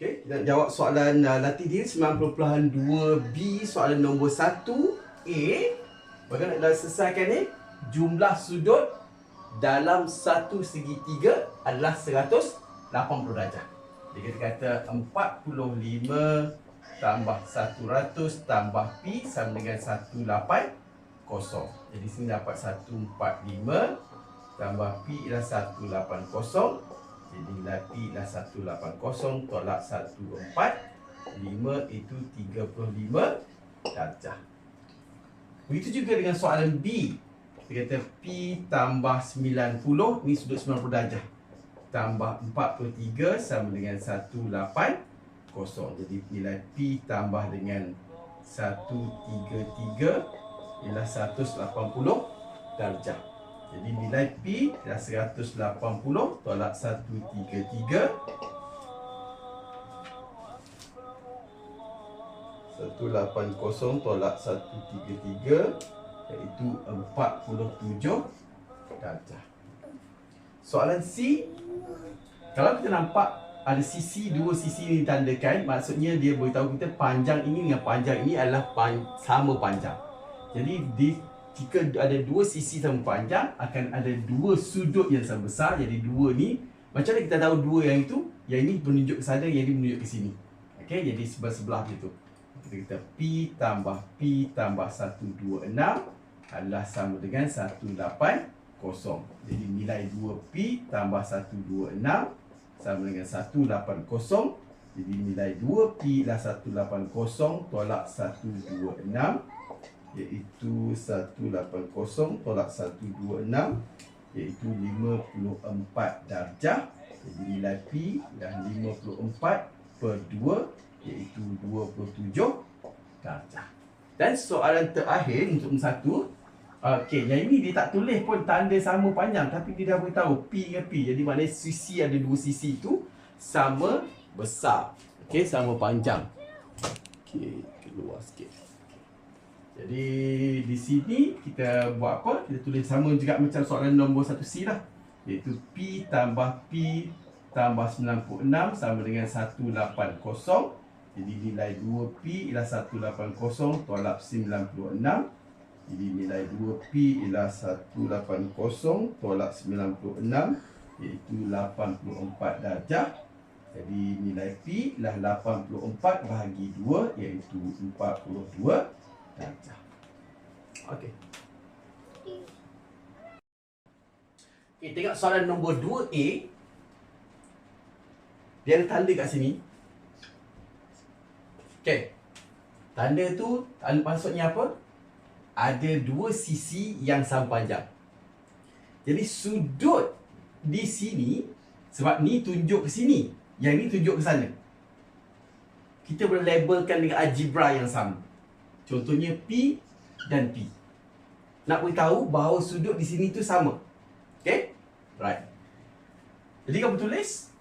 Okey, kita jawab soalan uh, latih diri 90.2B soalan nombor 1A. Bagaimana nak selesaikan ni? Jumlah sudut dalam satu segitiga adalah 180 darjah. Jadi kita kata 45 tambah 100 tambah P sama dengan 180. Jadi sini dapat 145 tambah P ialah 180. Jadi nilai P ialah 180 tolak 14. 5 itu 35 darjah. Begitu juga dengan soalan B. Kita kata P tambah 90, ni sudut 90 darjah. Tambah 43 sama dengan 180. Jadi nilai P tambah dengan 133 ialah 180 darjah. Jadi nilai P adalah 180 tolak 133 180 tolak 133 iaitu 47 darjah. Soalan C kalau kita nampak ada sisi dua sisi ini ditandakan maksudnya dia beritahu kita panjang ini dengan panjang ini adalah pan, sama panjang. Jadi di jika ada dua sisi sama panjang akan ada dua sudut yang sama besar. Jadi dua ni macam mana kita tahu dua yang itu? Yang ini menunjuk ke sana yang ini menunjuk ke sini. Okey jadi sebelah sebelah gitu kita kata p tambah p tambah 126 adalah sama dengan 180 jadi nilai 2p tambah 126 sama dengan 180 jadi nilai 2p adalah 180 tolak 126 iaitu 180 tolak 126 iaitu 54 darjah jadi nilai P dah 54 per 2 iaitu 27 darjah dan soalan terakhir untuk satu Okey, yang ini dia tak tulis pun tanda sama panjang tapi dia dah beritahu P dengan P. Jadi maknanya sisi ada dua sisi itu sama besar. Okey, sama panjang. Okey, keluar sikit. Jadi di sini kita buat apa? Kita tulis sama juga macam soalan nombor 1C lah. Iaitu P tambah P tambah 96 sama dengan 180. Jadi nilai 2P ialah 180 tolak 96. Jadi nilai 2P ialah 180 tolak 96 iaitu 84 darjah. Jadi nilai P ialah 84 bahagi 2 iaitu 42 darjah. Okey. Okay, tengok soalan nombor 2A. Dia ada tanda kat sini. Okey. Tanda tu tanda maksudnya apa? Ada dua sisi yang sama panjang. Jadi sudut di sini sebab ni tunjuk ke sini, yang ni tunjuk ke sana. Kita boleh labelkan dengan algebra yang sama. Contohnya P dan P. Nak beritahu bahawa sudut di sini tu sama. Okay? Right. Jadi kamu tulis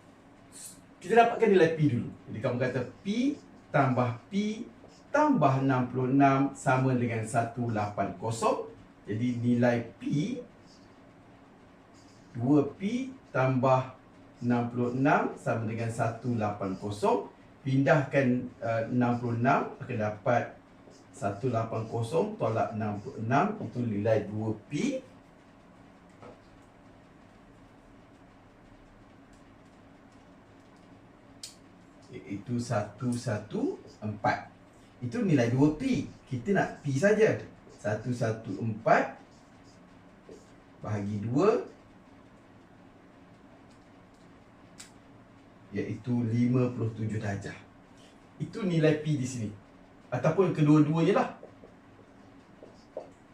kita dapatkan nilai P dulu. Jadi kamu kata P tambah P tambah 66 sama dengan 180. Jadi nilai P 2P tambah 66 sama dengan 180. Pindahkan uh, 66 akan dapat 180 tolak 66 itu nilai 2P Itu 114 Itu nilai 2P Kita nak P saja. 114 Bahagi 2 Iaitu 57 darjah. Itu nilai P di sini Ataupun kedua-duanya lah.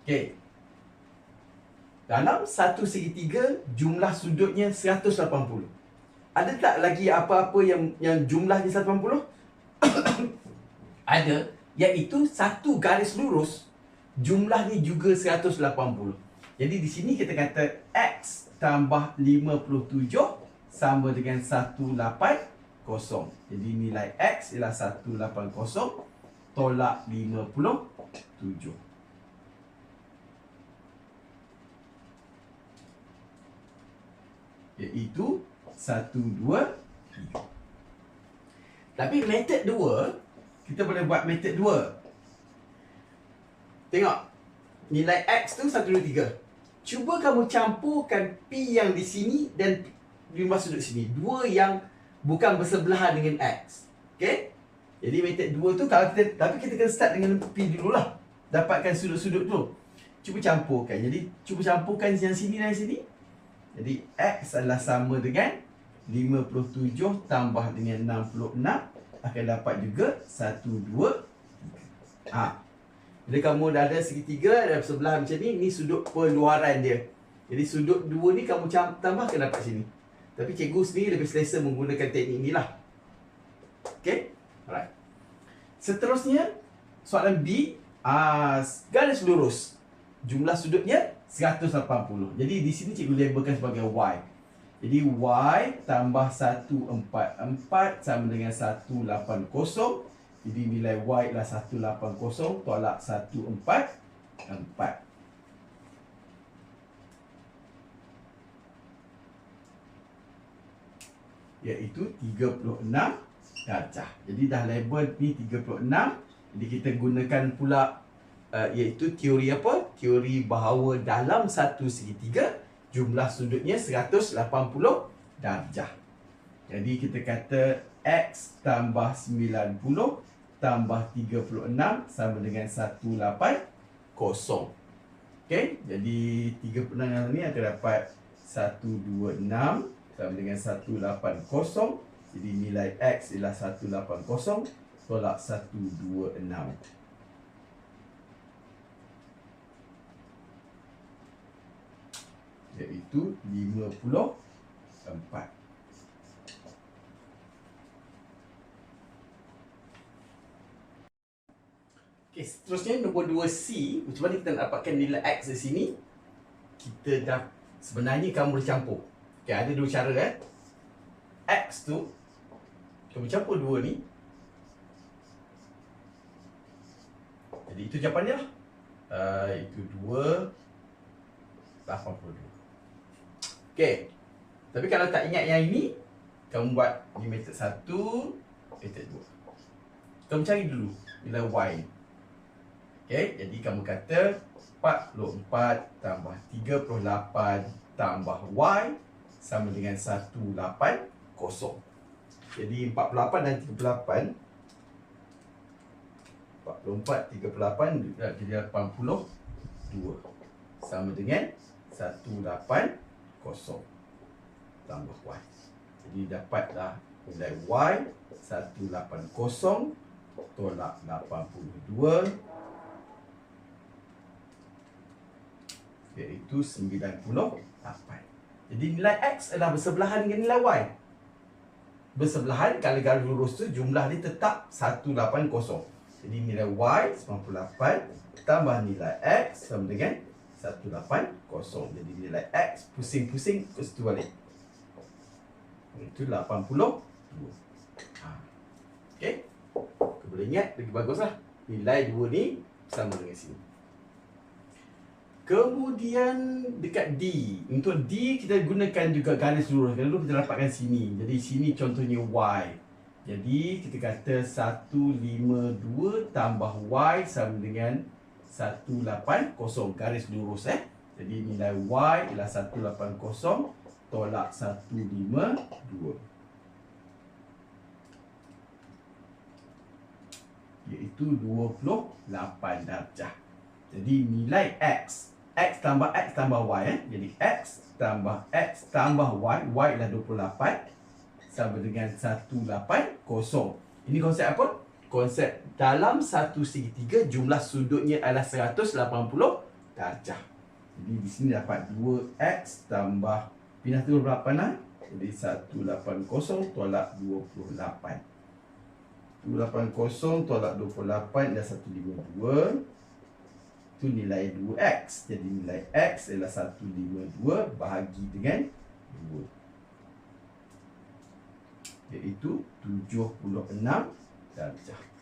Okey. Dalam satu segitiga Jumlah sudutnya 180 Ada tak lagi apa-apa yang yang jumlahnya 180? Ada Iaitu satu garis lurus Jumlahnya juga 180 Jadi di sini kita kata X tambah 57 Sama dengan 180 Jadi nilai X ialah 180 tolak 57. Iaitu 1, 2, 3. Tapi method 2 kita boleh buat method 2. Tengok. Nilai X tu 1 2 3. Cuba kamu campurkan P yang di sini dan jumlah sudut sini. Dua yang bukan bersebelahan dengan X. Okay? Jadi method 2 tu kalau kita tapi kita kena start dengan P dululah. Dapatkan sudut-sudut tu. Cuba campurkan. Jadi cuba campurkan yang sini dan sini. Jadi X adalah sama dengan 57 tambah dengan 66 akan dapat juga 1 2 ha. Bila kamu dah ada segitiga dan sebelah macam ni, ni sudut peluaran dia. Jadi sudut dua ni kamu tambahkan dapat sini. Tapi cikgu sendiri lebih selesa menggunakan teknik ni lah. Okay? Alright. Seterusnya, soalan B. Uh, garis lurus. Jumlah sudutnya 180. Jadi di sini cikgu labelkan sebagai Y. Jadi Y tambah 144 sama dengan 180. Jadi nilai Y ialah 180 tolak 144. Iaitu 36 darjah. Jadi dah label ni 36. Jadi kita gunakan pula uh, iaitu teori apa? Teori bahawa dalam satu segitiga jumlah sudutnya 180 darjah. Jadi kita kata X tambah 90 tambah 36 sama dengan 180. Okey, jadi 36 ni akan dapat 126 sama dengan 180. Jadi nilai X ialah 180 tolak 126. Iaitu 54. Okay, seterusnya nombor 2C Macam mana kita nak dapatkan nilai X di sini Kita dah Sebenarnya kamu boleh campur okay, Ada dua cara eh X tu Kamu campur dua ni. Jadi itu jawapannya lah. Uh, Itu dua. 82 Okay Tapi kalau tak ingat yang ini Kamu buat Ni method satu Method dua. Kamu cari dulu Nilai Y Okey, jadi kamu kata 44 tambah 38 tambah Y sama dengan 180. Jadi 48 dan 38 44 38 jadi 82 sama dengan 180 tambah Y. Jadi dapatlah nilai Y 180 tolak 82 iaitu 98. Jadi nilai X adalah bersebelahan dengan nilai Y. Bersebelahan kalau garis lurus tu jumlah dia tetap 180. Jadi nilai Y 98 tambah nilai X sama dengan 180. Jadi nilai X pusing-pusing ke situ balik. Itu 82. Ha. Okey. Kau boleh ingat lagi baguslah. Nilai 2 ni sama dengan sini. Kemudian dekat D. Untuk D kita gunakan juga garis lurus. Lalu kita dapatkan sini. Jadi sini contohnya Y. Jadi kita kata 152 tambah Y sama dengan 180 garis lurus eh? Jadi nilai Y ialah 180 tolak 152 Iaitu 28 darjah. Jadi nilai X X tambah X tambah Y eh. Jadi X tambah X tambah Y Y ialah 28 Sama dengan 180 Ini konsep apa? Konsep dalam satu segitiga Jumlah sudutnya adalah 180 darjah Jadi di sini dapat 2X tambah Pindah tu berapa nak? Jadi 180 tolak 28 280 tolak 28 dah 152 itu nilai 2x. Jadi nilai x ialah 152 bahagi dengan 2. Iaitu 76 darjah.